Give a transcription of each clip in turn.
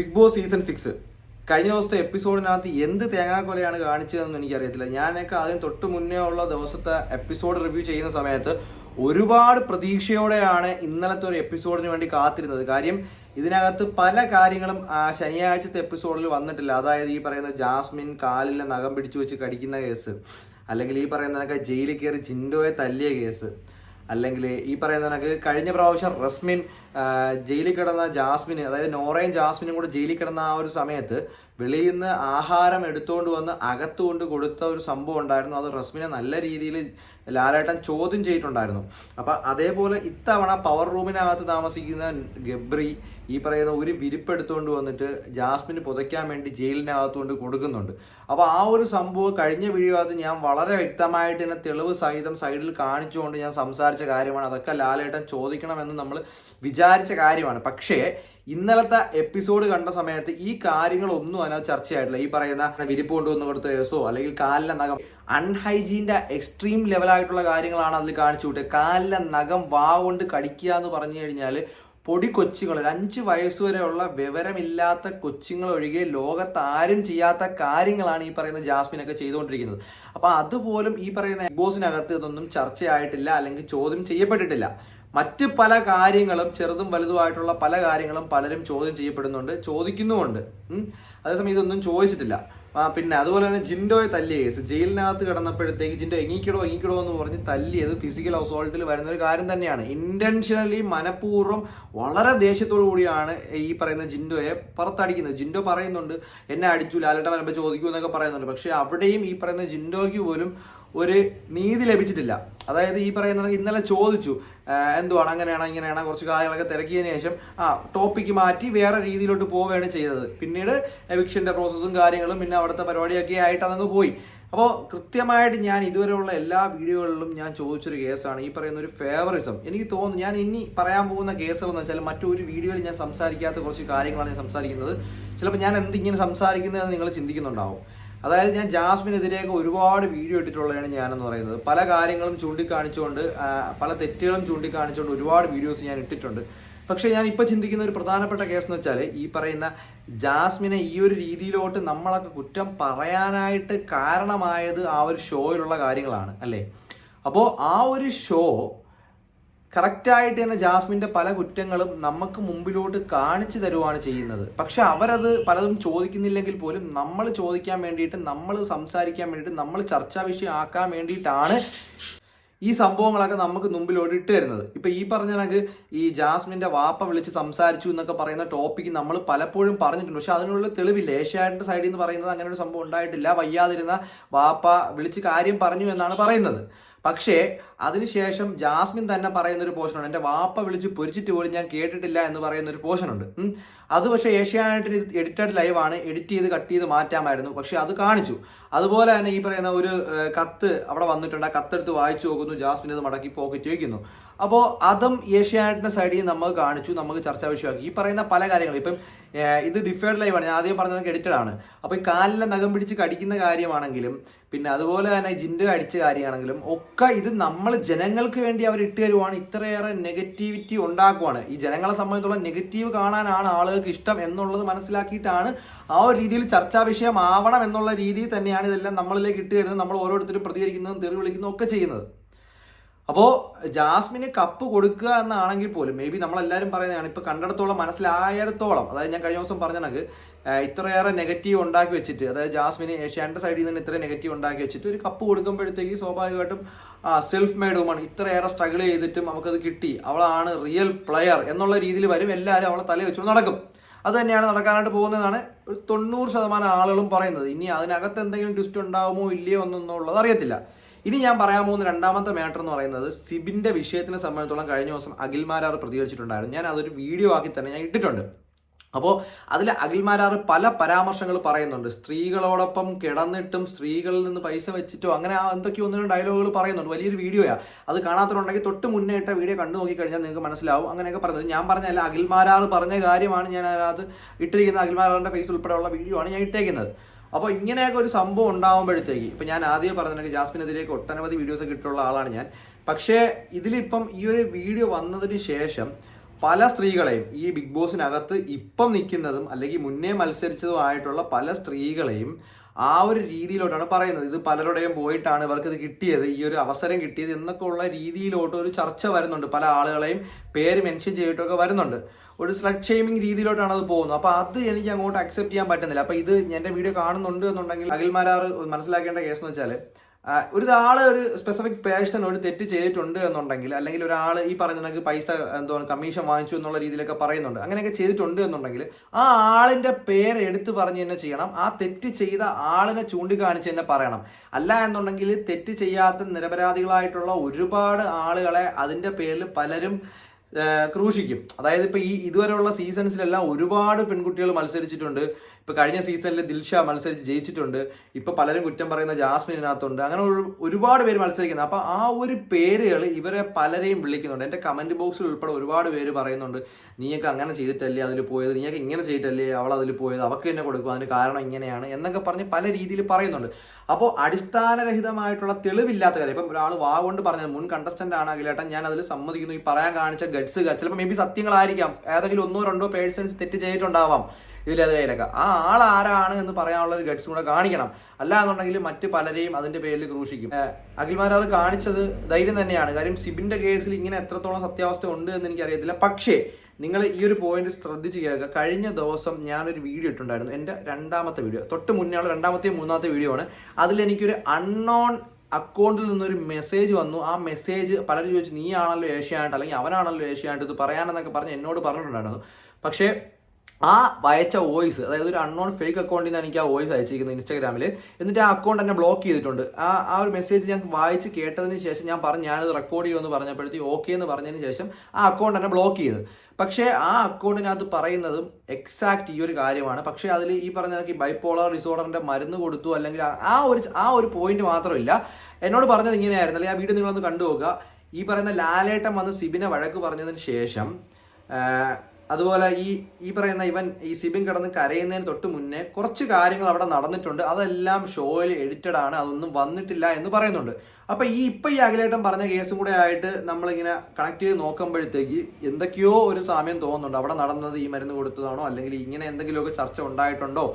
Big boss season six കഴിഞ്ഞ ദിവസത്തെ എപ്പിസോഡിനകത്ത് എന്ത് തേങ്ങാക്കൊലയാണ് കാണിച്ചതെന്ന് എനിക്കറിയത്തില്ല. ഞാനൊക്കെ അതിന് തൊട്ട് മുന്നേ ഉള്ള ദിവസത്തെ എപ്പിസോഡ് റിവ്യൂ ചെയ്യുന്ന സമയത്ത് ഒരുപാട് പ്രതീക്ഷയോടെയാണ് ഇന്നലത്തെ ഒരു എപ്പിസോഡിന് വേണ്ടി കാത്തിരുന്നത്. കാര്യം ഇതിനകത്ത് പല കാര്യങ്ങളും ശനിയാഴ്ചത്തെ എപ്പിസോഡിൽ വന്നിട്ടില്ല. അതായത് ഈ പറയുന്ന ജാസ്മിൻ കാലിലെ നഖം പിടിച്ചു വെച്ച് കടിക്കുന്ന കേസ് അല്ലെങ്കിൽ ഈ പറയുന്നതൊക്കെ ജയിലിൽ കയറി ചിൻഡോയെ തല്ലിയ കേസ്. അല്ലെങ്കിൽ ഈ പറയുന്ന കണക്ക് കഴിഞ്ഞ പ്രാവശ്യം റസ്മിൻ ജയിലിൽ കിടന്ന ജാസ്മിന് അതായത് നോറയും ജാസ്മിനും കൂടെ ജയിലിൽ കിടന്ന ആ ഒരു സമയത്ത് വെളിയിൽ നിന്ന് ആഹാരം എടുത്തുകൊണ്ട് വന്ന് അകത്തുകൊണ്ട് കൊടുത്ത ഒരു സംഭവം ഉണ്ടായിരുന്നു. അത് റസ്മിനെ നല്ല രീതിയിൽ ലാലേട്ടൻ ചോദ്യം ചെയ്തിട്ടുണ്ടായിരുന്നു. അപ്പം അതേപോലെ ഇത്തവണ പവർ റൂമിനകത്ത് താമസിക്കുന്ന ഗബ്രി ഈ പറയുന്ന ഒരു വിരിപ്പ് എടുത്തുകൊണ്ട് വന്നിട്ട് ജാസ്മിന് പുതയ്ക്കാൻ വേണ്ടി ജയിലിനകത്ത് കൊണ്ട് കൊടുക്കുന്നുണ്ട്. അപ്പോൾ ആ ഒരു സംഭവം കഴിഞ്ഞ വീഡിയോകത്ത് ഞാൻ വളരെ വ്യക്തമായിട്ട് തന്നെ തെളിവ് സഹിതം സൈഡിൽ കാണിച്ചുകൊണ്ട് ഞാൻ സംസാരിച്ച കാര്യമാണ്. അതൊക്കെ ലാലേട്ടൻ ചോദിക്കണമെന്ന് നമ്മൾ വിചാരിച്ച കാര്യമാണ്. പക്ഷേ ഇന്നലത്തെ എപ്പിസോഡ് കണ്ട സമയത്ത് ഈ കാര്യങ്ങളൊന്നും അതിനകത്ത് ചർച്ചയായിട്ടില്ല. ഈ പറയുന്ന വിരിപ്പ് കൊണ്ടുവന്ന് കൊടുത്ത കേസോ അല്ലെങ്കിൽ കാലിലെ നഖം അൺഹൈജീന്റെ എക്സ്ട്രീം ലെവലായിട്ടുള്ള കാര്യങ്ങളാണ് അതിൽ കാണിച്ചു വിട്ടത് കാലിലെ നഖം വാ കൊണ്ട് കടിക്കുക എന്ന് പറഞ്ഞു കഴിഞ്ഞാൽ പൊടി കൊച്ചുങ്ങൾ ഒരു അഞ്ച് വയസ്സ് വരെയുള്ള വിവരമില്ലാത്ത കൊച്ചുങ്ങൾ ഒഴികെ ലോകത്ത് ആരും ചെയ്യാത്ത കാര്യങ്ങളാണ് ഈ പറയുന്ന ജാസ്മിനൊക്കെ ചെയ്തുകൊണ്ടിരിക്കുന്നത്. അപ്പോൾ അതുപോലും ഈ പറയുന്ന ബോസിനകത്ത് ഇതൊന്നും ചർച്ചയായിട്ടില്ല അല്ലെങ്കിൽ ചോദ്യം ചെയ്യപ്പെട്ടിട്ടില്ല. മറ്റ് പല കാര്യങ്ങളും ചെറുതും വലുതുമായിട്ടുള്ള പല കാര്യങ്ങളും പലരും ചോദ്യം ചെയ്യപ്പെടുന്നുണ്ട് ചോദിക്കുന്നുമുണ്ട്. അതേസമയം ഇതൊന്നും ചോദിച്ചിട്ടില്ല. പിന്നെ അതുപോലെ തന്നെ ജിൻഡോയെ തല്ലിയ കേസ്. ജയിലിനകത്ത് കിടന്നപ്പോഴത്തേക്ക് ജിൻഡോ എങ്ങിക്കിടോ എങ്ങിക്കിടോ എന്ന് പറഞ്ഞ് തല്ലിയത് ഫിസിക്കൽ അസോൾട്ടിൽ വരുന്ന ഒരു കാര്യം തന്നെയാണ്. ഇന്റൻഷനലി മനഃപൂർവം വളരെ ദേഷ്യത്തോടു കൂടിയാണ് ഈ പറയുന്ന ജിൻഡോയെ പുറത്തടിക്കുന്നത്. ജിൻഡോ പറയുന്നുണ്ട് എന്നെ അടിച്ചു ലാലേട്ട വരുമ്പോൾ ചോദിക്കൂ എന്നൊക്കെ പറയുന്നുണ്ട്. പക്ഷേ അവിടെയും ഈ പറയുന്ന ജിൻഡോയ്ക്ക് പോലും ഒരു നീതി ലഭിച്ചിട്ടില്ല. അതായത് ഈ പറയുന്നത് ഇന്നലെ ചോദിച്ചു എന്തുവാണ്? അങ്ങനെയാണ് ഇങ്ങനെയാണ്? കുറച്ച് കാര്യങ്ങളൊക്കെ തിരക്കിയതിന് ശേഷം ആ ടോപ്പിക്ക് മാറ്റി വേറെ രീതിയിലോട്ട് പോവുകയാണ് ചെയ്തത്. പിന്നീട് എവിക്ഷന്റെ പ്രോസസ്സും കാര്യങ്ങളും പിന്നെ അവിടുത്തെ പരിപാടിയൊക്കെ ആയിട്ട് അതങ്ങ് പോയി. അപ്പോൾ കൃത്യമായിട്ട് ഞാൻ ഇതുവരെയുള്ള എല്ലാ വീഡിയോകളിലും ഞാൻ ചോദിച്ചൊരു കേസാണ് ഈ പറയുന്ന ഒരു ഫേവറിസം എനിക്ക് തോന്നുന്നു ഞാൻ ഇനി പറയാൻ പോകുന്ന കേസുകൾ എന്ന് വെച്ചാൽ മറ്റൊരു വീഡിയോയിൽ ഞാൻ സംസാരിക്കാത്ത കുറച്ച് കാര്യങ്ങളാണ് ഞാൻ സംസാരിക്കുന്നത്. ചിലപ്പോൾ ഞാൻ എന്തിങ്ങനെ സംസാരിക്കുന്നതെന്ന് നിങ്ങൾ ചിന്തിക്കുന്നുണ്ടാവും. അതായത് ഞാൻ ജാസ്മിനെതിരെയൊക്കെ ഒരുപാട് വീഡിയോ ഇട്ടിട്ടുള്ളതാണ് ഞാനെന്ന് പറയുന്നത്. പല കാര്യങ്ങളും ചൂണ്ടിക്കാണിച്ചുകൊണ്ട് പല തെറ്റുകളും ചൂണ്ടിക്കാണിച്ചുകൊണ്ട് ഒരുപാട് വീഡിയോസ് ഞാൻ ഇട്ടിട്ടുണ്ട്. പക്ഷേ ഞാൻ ഇപ്പോൾ ചിന്തിക്കുന്ന ഒരു പ്രധാനപ്പെട്ട കേസ് എന്ന് വെച്ചാൽ ഈ പറയുന്ന ജാസ്മിനെ ഈ ഒരു രീതിയിലോട്ട് നമ്മളൊക്കെ കുറ്റം പറയാനായിട്ട് കാരണമായത് ആ ഒരു ഷോയിലുള്ള കാര്യങ്ങളാണ് അല്ലേ? അപ്പോൾ ആ ഒരു ഷോ കറക്റ്റായിട്ട് തന്നെ ജാസ്മിന്റെ പല കുറ്റങ്ങളും നമുക്ക് മുമ്പിലോട്ട് കാണിച്ചു തരുവാണ് ചെയ്യുന്നത്. പക്ഷെ അവരത് പലതും ചോദിക്കുന്നില്ലെങ്കിൽ പോലും നമ്മൾ ചോദിക്കാൻ വേണ്ടിയിട്ട് നമ്മൾ സംസാരിക്കാൻ വേണ്ടിയിട്ട് നമ്മൾ ചർച്ചാ വിഷയം ആക്കാൻ വേണ്ടിയിട്ടാണ് ഈ സംഭവങ്ങളൊക്കെ നമുക്ക് മുമ്പിലോട്ട് ഇട്ട് തരുന്നത്. ഇപ്പൊ ഈ പറഞ്ഞ കണക്ക് ഈ ജാസ്മിന്റെ വാപ്പ വിളിച്ച് സംസാരിച്ചു എന്നൊക്കെ പറയുന്ന ടോപ്പിക്ക് നമ്മൾ പലപ്പോഴും പറഞ്ഞിട്ടുണ്ട്. പക്ഷെ അതിനുള്ള തെളിവില്ല. ഏഷ്യാഡിന്റെ സൈഡിൽ നിന്ന് പറയുന്നത് അങ്ങനെ ഒരു സംഭവം ഉണ്ടായിട്ടില്ല. വയ്യാതിരുന്ന വാപ്പ വിളിച്ച് കാര്യം പറഞ്ഞു എന്നാണ് പറയുന്നത്. പക്ഷേ അതിനുശേഷം ജാസ്മിൻ തന്നെ പറയുന്ന ഒരു പോർഷനുണ്ട് എന്റെ വാപ്പ വിളിച്ച് പൊരിച്ചിട്ട് പോലും ഞാൻ കേട്ടിട്ടില്ല എന്ന് പറയുന്ന ഒരു പോർഷനുണ്ട് ഉണ്ട് അത് പക്ഷേ ഏഷ്യാനെറ്റിന് എഡിറ്റഡ് ലൈവാണ്. എഡിറ്റ് ചെയ്ത് കട്ട് ചെയ്ത് മാറ്റാമായിരുന്നു. പക്ഷേ അത് കാണിച്ചു. അതുപോലെ തന്നെ ഈ പറയുന്ന ഒരു കത്ത് അവിടെ വന്നിട്ടുണ്ട്. ആ കത്തെടുത്ത് വായിച്ചു നോക്കുന്നു. ജാസ്മിൻ അത് മടക്കി പോക്കറ്റ് വയ്ക്കുന്നു അപ്പോൾ അതും ഏഷ്യാനെറ്റിന്റെ സൈഡിൽ നമുക്ക് കാണിച്ചു നമുക്ക് ചർച്ചാ വിഷയമാക്കി. ഈ പറയുന്ന പല കാര്യങ്ങളും ഇപ്പം ഇത് ഡിഫേർഡ് ലൈവാണ് ഞാൻ ആദ്യം പറഞ്ഞത് എഡിറ്റഡ് ആണ്. അപ്പോൾ ഈ കാലിലെ നഖം പിടിച്ച് കടിക്കുന്ന കാര്യമാണെങ്കിലും പിന്നെ അതുപോലെ തന്നെ ജിൻഡ് അടിച്ച കാര്യമാണെങ്കിലും ഒക്കെ ഇത് നമ്മൾ ജനങ്ങൾക്ക് വേണ്ടി അവർ ഇട്ട് തരുവാണ്. ഇത്രയേറെ നെഗറ്റിവിറ്റി ഉണ്ടാക്കുവാണ്. ഈ ജനങ്ങളെ സംബന്ധിച്ചുള്ള നെഗറ്റീവ് കാണാനാണ് ആളുകൾക്ക് ഇഷ്ടം എന്നുള്ളത് മനസ്സിലാക്കിയിട്ടാണ് ആ ഒരു രീതിയിൽ ചർച്ചാ വിഷയമാവണം എന്നുള്ള രീതിയിൽ തന്നെയാണ് ഇതെല്ലാം നമ്മളിലേക്ക് ഇട്ട് തരുന്നത്. നമ്മൾ ഓരോരുത്തരും പ്രതികരിക്കുന്നതും തെറി വിളിക്കുന്നതും ഒക്കെ ചെയ്യുന്നത്. അപ്പോൾ ജാസ്മിന് കപ്പ് കൊടുക്കുക എന്നാണെങ്കിൽ പോലും മേ ബി നമ്മളെല്ലാവരും പറയുന്നതാണ് ഇപ്പോൾ കണ്ടിടത്തോളം മനസ്സിലായിടത്തോളം അതായത് ഞാൻ കഴിഞ്ഞ ദിവസം പറഞ്ഞ കണക്ക് ഇത്രയേറെ നെഗറ്റീവ് ഉണ്ടാക്കി വെച്ചിട്ട് അതായത് ജാസ്മിന് ഏഷ്യാന്റെ സൈഡിൽ നിന്ന് ഇത്ര നെഗറ്റീവ് ഉണ്ടാക്കി വെച്ചിട്ട് ഒരു കപ്പ് കൊടുക്കുമ്പോഴത്തേക്ക് സ്വാഭാവികമായിട്ടും സെൽഫ് മെയ്ഡ് വുമൺ ഇത്രയേറെ സ്ട്രഗിൾ ചെയ്തിട്ടും നമുക്കത് കിട്ടി. അവളാണ് റിയൽ പ്ലെയർ എന്നുള്ള രീതിയിൽ വരും എല്ലാവരും അവളെ തല വെച്ചുകൊണ്ട് നടക്കും. അത് തന്നെയാണ് നടക്കാനായിട്ട് പോകുന്നതാണ് ഒരു തൊണ്ണൂറ് ശതമാനം ആളുകളും പറയുന്നത്. ഇനി അതിനകത്ത് എന്തെങ്കിലും ട്വിസ്റ്റ് ഉണ്ടാകുമോ ഇല്ലയോ എന്നൊന്നുള്ളത് അറിയത്തില്ല. ഇനി ഞാൻ പറയാൻ പോകുന്ന രണ്ടാമത്തെ മാറ്റർ എന്ന് പറയുന്നത് സിബിന്റെ വിഷയത്തിനെ സംബന്ധിച്ചോളം കഴിഞ്ഞ ദിവസം അഖിൽമാരാർ പ്രതികരിച്ചിട്ടുണ്ടായിരുന്നു. ഞാൻ അതൊരു വീഡിയോ ആക്കി തന്നെ ഞാൻ ഇട്ടിട്ടുണ്ട്. അപ്പോൾ അതിൽ അഖിൽമാരാർ പല പരാമർശങ്ങൾ പറയുന്നുണ്ട്. സ്ത്രീകളോടൊപ്പം കിടന്നിട്ടും സ്ത്രീകളിൽ നിന്ന് പൈസ വെച്ചിട്ടോ അങ്ങനെ എന്തൊക്കെയോ ഒന്നും ഡയലോഗുകൾ പറയുന്നുണ്ട്. വലിയൊരു വീഡിയോയാണ് അത് കാണാത്തതുണ്ടെങ്കിൽ തൊട്ട് മുന്നേ ഇട്ട വീഡിയോ കണ്ടു നോക്കിക്കഴിഞ്ഞാൽ നിങ്ങൾക്ക് മനസ്സിലാവും. അങ്ങനെയൊക്കെ പറയുന്നത് ഞാൻ പറഞ്ഞല്ല അഖിൽമാരാർ പറഞ്ഞ കാര്യമാണ് ഞാൻ അതിനകത്ത് ഇട്ടിരിക്കുന്ന അഖിൽമാരാറിന്റെ ഫേസ് ഉൾപ്പെടെയുള്ള വീഡിയോ ആണ് ഞാൻ ഇട്ടേക്കുന്നത്. അപ്പോൾ ഇങ്ങനെയൊക്കെ ഒരു സംഭവം ഉണ്ടാകുമ്പോഴത്തേക്ക് ഇപ്പം ഞാൻ ആദ്യം പറഞ്ഞിട്ടുണ്ടെങ്കിൽ ജാസ്മിനെതിരെയൊക്കെ ഒട്ടനവധി വീഡിയോസ് ഒക്കെ ഇട്ടിട്ടുള്ള ആളാണ് ഞാൻ. പക്ഷേ ഇതിലിപ്പം ഈ ഒരു വീഡിയോ വന്നതിന് ശേഷം പല സ്ത്രീകളെയും ഈ ബിഗ് ബോസിനകത്ത് ഇപ്പം നിൽക്കുന്നതും അല്ലെങ്കിൽ മുന്നേ മത്സരിച്ചതുമായിട്ടുള്ള പല സ്ത്രീകളെയും ആ ഒരു രീതിയിലോട്ടാണ് പറയുന്നത്. ഇത് പലരുടെയും പോയിട്ടാണ് ഇവർക്ക് ഇത് കിട്ടിയത്. ഈ ഒരു അവസരം കിട്ടിയത് എന്നൊക്കെ ഉള്ള രീതിയിലോട്ട് ഒരു ചർച്ച വരുന്നുണ്ട്. പല ആളുകളെയും പേര് മെൻഷൻ ചെയ്തിട്ടൊക്കെ വരുന്നുണ്ട്. ഒരു സ്ലഡ് ഷെയ്മിങ് രീതിയിലോട്ടാണ് അത് പോകുന്നത്. അപ്പോൾ അത് എനിക്ക് അങ്ങോട്ട് അക്സെപ്റ്റ് ചെയ്യാൻ പറ്റുന്നില്ല. അപ്പോൾ ഇത് എന്റെ വീഡിയോ കാണുന്നുണ്ട് എന്നുണ്ടെങ്കിൽ അഖിൽമാരാർ മനസ്സിലാക്കേണ്ട കേസ് എന്ന് വെച്ചാൽ ആ, ഒരു സ്പെസിഫിക് പേഴ്സൺ ഒരു തെറ്റ് ചെയ്തിട്ടുണ്ട് എന്നുണ്ടെങ്കിൽ അല്ലെങ്കിൽ ഒരാൾ ഈ പറഞ്ഞ പൈസ എന്തോ കമ്മീഷൻ വാങ്ങിച്ചു എന്നുള്ള രീതിയിലൊക്കെ പറയുന്നുണ്ട് അങ്ങനെയൊക്കെ ചെയ്തിട്ടുണ്ട് എന്നുണ്ടെങ്കിൽ ആ ആളിന്റെ പേര് എടുത്തു പറഞ്ഞ് തന്നെ ചെയ്യണം ആ തെറ്റ് ചെയ്ത ആളിനെ ചൂണ്ടിക്കാണിച്ച് തന്നെ പറയണം. അല്ല എന്നുണ്ടെങ്കിൽ തെറ്റ് ചെയ്യാത്ത നിരപരാധികളായിട്ടുള്ള ഒരുപാട് ആളുകളെ അതിന്റെ പേരിൽ പലരും ക്രൂശിക്കും. അതായത് ഇപ്പൊ ഈ ഇതുവരെയുള്ള സീസൺസിലെല്ലാം ഒരുപാട് പെൺകുട്ടികൾ മത്സരിച്ചിട്ടുണ്ട്. ഇപ്പൊ കഴിഞ്ഞ സീസണിൽ ദിൽഷ മത്സരിച്ച് ജയിച്ചിട്ടുണ്ട്. ഇപ്പൊ പലരും കുറ്റം പറയുന്ന ജാസ്മിനകത്തുണ്ട് അങ്ങനെ ഒരു- ഒരുപാട് പേര് മത്സരിക്കുന്നത് അപ്പൊ ആ ഒരു പേരുകൾ ഇവരെ പലരെയും വിളിക്കുന്നുണ്ട്. എന്റെ കമന്റ് ബോക്സിൽ ഉൾപ്പെടെ ഒരുപാട് പേര് പറയുന്നുണ്ട് നീയൊക്കെ അങ്ങനെ ചെയ്തിട്ടല്ലേ അതിൽ പോയത്? നീയൊക്കെ ഇങ്ങനെ ചെയ്തിട്ടല്ലേ അവൾ അതിൽ പോയത്? അവക്ക് തന്നെ കൊടുക്കും. അതിന് കാരണം ഇങ്ങനെയാണ് എന്നൊക്കെ പറഞ്ഞ് പല രീതിയിൽ പറയുന്നുണ്ട്. അപ്പോൾ അടിസ്ഥാനരഹിതമായിട്ടുള്ള തെളിവില്ലാത്ത കാര്യം. ഇപ്പം ഒരാൾ വാ കൊണ്ട് പറഞ്ഞത് മുൻ കണ്ടസ്റ്റന്റ് ആണ് അഖിലേട്ടൻ. ഞാൻ അതിൽ സമ്മതിക്കുന്നു. ഈ പറയാൻ കാണിച്ച ഗഡ്സ് ചിലപ്പോൾ മേ ബി സത്യങ്ങളായിരിക്കാം. ഏതെങ്കിലും ഒന്നോ രണ്ടോ പേഴ്സൺസ് തെറ്റ് ചെയ്തിട്ടുണ്ടാവാം. ഇതിലെതിരെയൊക്കെ ആ ആൾ ആരാണ് എന്ന് പറയാനുള്ള ഒരു ഗഡ്സും കൂടെ കാണിക്കണം. അല്ല എന്നുണ്ടെങ്കിൽ മറ്റ് പലരെയും അതിന്റെ പേരിൽ ക്രൂശിക്കും. അഖിൽമാരെ അത് കാണിച്ചത് ധൈര്യം തന്നെയാണ്. കാര്യം സിബിന്റെ കേസിൽ ഇങ്ങനെ എത്രത്തോളം സത്യാവസ്ഥ ഉണ്ട് എന്ന് എനിക്ക് എനിക്കറിയത്തില്ല. പക്ഷേ നിങ്ങൾ ഈ ഒരു പോയിന്റ് ശ്രദ്ധിച്ച് കേൾക്കുക. കഴിഞ്ഞ ദിവസം ഞാനൊരു വീഡിയോ ഇട്ടുണ്ടായിരുന്നു എന്റെ രണ്ടാമത്തെ വീഡിയോ തൊട്ട് മുന്നേ ഉള്ള രണ്ടാമത്തെ മൂന്നാമത്തെ വീഡിയോ ആണ്. അതിൽ എനിക്കൊരു അൺനോൺ അക്കൗണ്ടിൽ നിന്നൊരു മെസ്സേജ് വന്നു. ആ മെസ്സേജ് പലരും ചോദിച്ചു നീ ആണല്ലോ ഏഷ്യാനായിട്ട് അല്ലെങ്കിൽ അവനാണല്ലോ ഏഷ്യാനായിട്ട് ഇത് പറയാനെന്നൊക്കെ പറഞ്ഞ് എന്നോട് പറഞ്ഞിട്ടുണ്ടായിരുന്നു. പക്ഷേ ആ അയച്ച വോയിസ് അതായത് ഒരു അൺനോൺ ഫേക്ക് അക്കൗണ്ടിൽ നിന്ന് എനിക്ക് ആ വോയിസ് അയച്ചിരിക്കുന്നത് ഇൻസ്റ്റാഗ്രാമിൽ എന്നിട്ട് ആ അക്കൗണ്ട് എന്നെ ബ്ലോക്ക് ചെയ്തിട്ടുണ്ട്. ആ ആ ഒരു മെസ്സേജ് ഞാൻ വായിച്ച് കേട്ടതിന് ശേഷം ഞാൻ പറഞ്ഞു ഞാനത് റെക്കോർഡ് ചെയ്യുമെന്ന് പറഞ്ഞപ്പോഴത്തേക്ക് ഓക്കെ എന്ന് പറഞ്ഞതിന് ശേഷം ആ അക്കൗണ്ട് എന്നെ ബ്ലോക്ക് ചെയ്ത് പക്ഷേ ആ അക്കൗണ്ടിനകത്ത് പറയുന്നതും എക്സാക്ട് ഈ ഒരു കാര്യമാണ്. പക്ഷേ അതിൽ ഈ പറഞ്ഞ ഈ ബൈപ്പോളർ ഡിസോർഡറിന്റെ മരുന്ന് കൊടുത്തു അല്ലെങ്കിൽ ആ- ഒരു ആ ഒരു പോയിന്റ് മാത്രമില്ല. എന്നോട് പറഞ്ഞത് ഇങ്ങനെയായിരുന്നു അല്ലെങ്കിൽ ആ വീഡിയോ നിങ്ങളൊന്ന് കണ്ടു നോക്കുക ഈ പറയുന്ന ലാലേട്ടൻ വന്ന് സിബിനെ വഴക്ക് പറഞ്ഞതിന് ശേഷം അതുപോലെ ഈ ഈ പറയുന്ന ഇവൻ ഈ സിബിൻ കിടന്ന് കരയുന്നതിന് തൊട്ട് മുന്നേ കുറച്ച് കാര്യങ്ങൾ അവിടെ നടന്നിട്ടുണ്ട്. അതെല്ലാം ഷോയിൽ എഡിറ്റഡ് ആണ്. അതൊന്നും വന്നിട്ടില്ല എന്ന് പറയുന്നുണ്ട്. അപ്പൊ ഈ ഇപ്പൊ ഈ അഖിലേട്ടൻ പറഞ്ഞ കേസും കൂടെ ആയിട്ട് നമ്മളിങ്ങനെ കണക്ട് ചെയ്ത് നോക്കുമ്പോഴത്തേക്ക് എന്തൊക്കെയോ ഒരു സാമ്യം തോന്നുന്നുണ്ട്. അവിടെ നടന്നത് ഈ മരുന്ന് കൊടുത്തതാണോ? അല്ലെങ്കിൽ ഇങ്ങനെ എന്തെങ്കിലുമൊക്കെ ചർച്ച ഉണ്ടായിട്ടുണ്ടോ?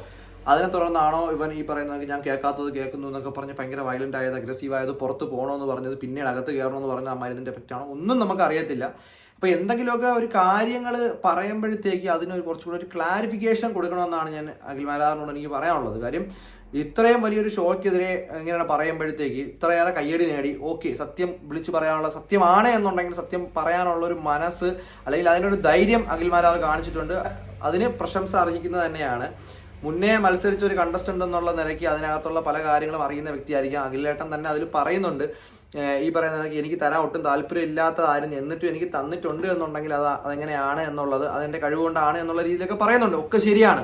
അതിനെ തുടർന്നാണോ ഇവൻ ഈ പറയുന്നത് ഞാൻ കേൾക്കാത്തത് കേൾക്കുന്നു എന്നൊക്കെ പറഞ്ഞ് ഭയങ്കര വയലന്റ് ആയത് അഗ്രസീവ് ആയത് പുറത്ത് പോകണമെന്ന് പറഞ്ഞത് പിന്നീട് അകത്ത് കയറണമെന്ന് പറഞ്ഞ ആ മരുന്നിന്റെ എഫക്റ്റ് ആണോ? ഒന്നും നമുക്ക് അറിയത്തില്ല. അപ്പൊ എന്തെങ്കിലുമൊക്കെ ഒരു കാര്യങ്ങൾ പറയുമ്പോഴത്തേക്ക് അതിനൊരു കുറച്ചുകൂടി ഒരു ക്ലാരിഫിക്കേഷൻ കൊടുക്കണമെന്നാണ് ഞാൻ അഖിൽ അഖിൽമാരാറിനോട് എനിക്ക് പറയാനുള്ളത്. കാര്യം ഇത്രയും വലിയൊരു ഷോയ്ക്കെതിരെ ഇങ്ങനെയാണ് പറയുമ്പോഴത്തേക്ക് ഇത്രയേറെ കയ്യടി നേടി. ഓക്കെ സത്യം വിളിച്ചു പറയാനുള്ള സത്യമാണ് എന്നുണ്ടെങ്കിൽ സത്യം പറയാനുള്ള ഒരു മനസ്സ് അല്ലെങ്കിൽ അതിനൊരു ധൈര്യം അഖിൽമാരാർ കാണിച്ചിട്ടുണ്ട്. അതിന് പ്രശംസ അർഹിക്കുന്നത് തന്നെയാണ്. മുന്നേ മത്സരിച്ച ഒരു കണ്ടസ്റ്റന്റ് എന്നുള്ള നിലയ്ക്ക് അതിനകത്തുള്ള പല കാര്യങ്ങളും അറിയുന്ന വ്യക്തിയായിരിക്കും. അഖിലേട്ടൻ തന്നെ അതിൽ പറയുന്നുണ്ട്. ഈ പറയുന്ന എനിക്ക് തരാൻ ഒട്ടും താല്പര്യം ഇല്ലാത്തതായിരുന്നു എന്നിട്ടും എനിക്ക് തന്നിട്ടുണ്ട് എന്നുണ്ടെങ്കിൽ അത് അതെങ്ങനെയാണ് എന്നുള്ളത് അതെന്റെ കഴിവുകൊണ്ടാണ് എന്നുള്ള രീതിയിലൊക്കെ പറയുന്നുണ്ട്. ഒക്കെ ശരിയാണ്.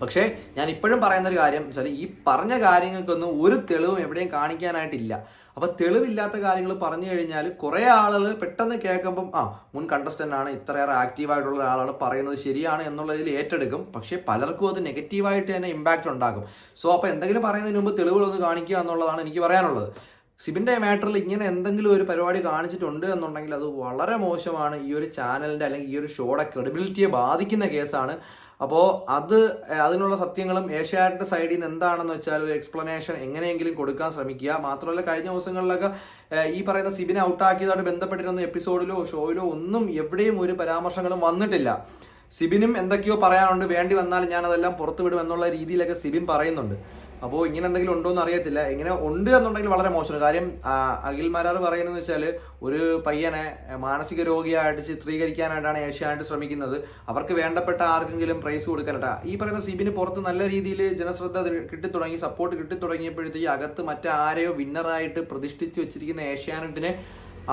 പക്ഷേ ഞാൻ ഇപ്പോഴും പറയുന്ന ഒരു കാര്യം വെച്ചാൽ ഈ പറഞ്ഞ കാര്യങ്ങൾക്കൊന്നും ഒരു തെളിവും എവിടെയും കാണിക്കാനായിട്ടില്ല. അപ്പൊ തെളിവില്ലാത്ത കാര്യങ്ങൾ പറഞ്ഞു കഴിഞ്ഞാൽ കുറെ ആളുകൾ പെട്ടെന്ന് കേൾക്കുമ്പം ആ മുൻ കണ്ടസ്റ്റന്റ് ആണ് ഇത്രയേറെ ആക്റ്റീവ് ആയിട്ടുള്ള ഒരാളാണ് പറയുന്നത് ശരിയാണ് എന്നുള്ളതിൽ ഏറ്റെടുക്കും. പക്ഷേ പലർക്കും അത് നെഗറ്റീവായിട്ട് തന്നെ ഇമ്പാക്റ്റ് ഉണ്ടാകും. സോ അപ്പൊ എന്തെങ്കിലും പറയുന്നതിന് മുമ്പ് തെളിവുകളൊന്ന് കാണിക്കുക എന്നുള്ളതാണ് എനിക്ക് പറയാനുള്ളത്. സിബിന്റെ മാറ്ററിൽ ഇങ്ങനെ എന്തെങ്കിലും ഒരു പരിപാടി കാണിച്ചിട്ടുണ്ട് എന്നുണ്ടെങ്കിൽ അത് വളരെ മോശമാണ്. ഈ ഒരു ചാനലിന്റെ അല്ലെങ്കിൽ ഈ ഒരു ഷോയുടെ ക്രെഡിബിലിറ്റിയെ ബാധിക്കുന്ന കേസാണ്. അപ്പോൾ അത് അതിനുള്ള സത്യങ്ങളും ഏഷ്യാനെറ്റിന്റെ സൈഡിൽ നിന്ന് എന്താണെന്ന് വെച്ചാൽ ഒരു എക്സ്പ്ലനേഷൻ എങ്ങനെയെങ്കിലും കൊടുക്കാൻ ശ്രമിക്കുക. മാത്രമല്ല കഴിഞ്ഞ ദിവസങ്ങളിലൊക്കെ ഈ പറയുന്ന സിബിനെ ഔട്ടാക്കിയതായിട്ട് ബന്ധപ്പെട്ടിരുന്ന എപ്പിസോഡിലോ ഷോയിലോ ഒന്നും എവിടെയും ഒരു പരാമർശങ്ങളും വന്നിട്ടില്ല. സിബിനും എന്തൊക്കെയോ പറയാനുണ്ട്. വേണ്ടി വന്നാൽ ഞാൻ അതെല്ലാം പുറത്തു വിടും എന്നുള്ള രീതിയിലൊക്കെ സിബിൻ പറയുന്നുണ്ട്. അപ്പോൾ ഇങ്ങനെ എന്തെങ്കിലും ഉണ്ടോ എന്ന് അറിയത്തില്ല. ഇങ്ങനെ ഉണ്ട് എന്നുണ്ടെങ്കിൽ വളരെ മോശമാണ്. കാര്യം അഖിൽ മാരാർ പറയുന്നത് വെച്ചാൽ ഒരു പയ്യനെ മാനസിക രോഗിയായിട്ട് ചിത്രീകരിക്കാനായിട്ടാണ് ഏഷ്യാനായിട്ട് ശ്രമിക്കുന്നത്. അവർക്ക് വേണ്ടപ്പെട്ട ആർക്കെങ്കിലും പ്രൈസ് കൊടുക്കാനായിട്ടാ ഈ പറയുന്ന സിബിന് പുറത്ത് നല്ല രീതിയിൽ ജനശ്രദ്ധ കിട്ടിത്തുടങ്ങി സപ്പോർട്ട് കിട്ടിത്തുടങ്ങിയപ്പോഴത്തേക്ക് അകത്ത് മറ്റാരെയോ വിന്നറായിട്ട് പ്രതിഷ്ഠിച്ച് വെച്ചിരിക്കുന്ന ഏഷ്യാനെറ്റിനെ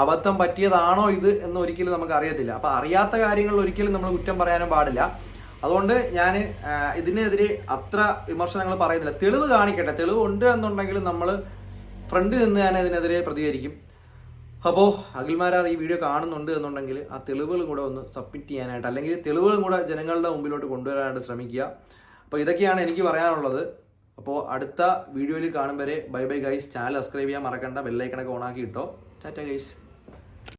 അബദ്ധം പറ്റിയതാണോ ഇത് എന്ന് ഒരിക്കലും നമുക്ക് അറിയത്തില്ല. അപ്പൊ അറിയാത്ത കാര്യങ്ങൾ ഒരിക്കലും നമ്മൾ കുറ്റം പറയാനും പാടില്ല. അതുകൊണ്ട് ഞാൻ ഇതിനെതിരെ അത്ര വിമർശനങ്ങൾ പറയുന്നില്ല. തെളിവ് കാണിക്കട്ടെ. തെളിവ് ഉണ്ട് എന്നുണ്ടെങ്കിൽ നമ്മൾ ഫ്രണ്ടിൽ നിന്ന് ഞാൻ ഇതിനെതിരെ പ്രതികരിക്കും. അപ്പോൾ അഖിൽമാരാർ ഈ വീഡിയോ കാണുന്നുണ്ട് എന്നുണ്ടെങ്കിൽ ആ തെളിവുകളും കൂടെ ഒന്ന് സബ്മിറ്റ് ചെയ്യാനായിട്ട് അല്ലെങ്കിൽ തെളിവുകളും കൂടെ ജനങ്ങളുടെ മുമ്പിലോട്ട് കൊണ്ടുവരാനായിട്ട് ശ്രമിക്കുക. അപ്പോൾ ഇതൊക്കെയാണ് എനിക്ക് പറയാനുള്ളത്. അപ്പോൾ അടുത്ത വീഡിയോയിൽ കാണും വരെ. Bye bye guys. Channel subscribe ചെയ്യാൻ മറക്കണ്ട. ബെല്ലൈക്കണൊക്കെ ഓണാക്കി ഇട്ടോ ടാറ്റ ഗൈസ്.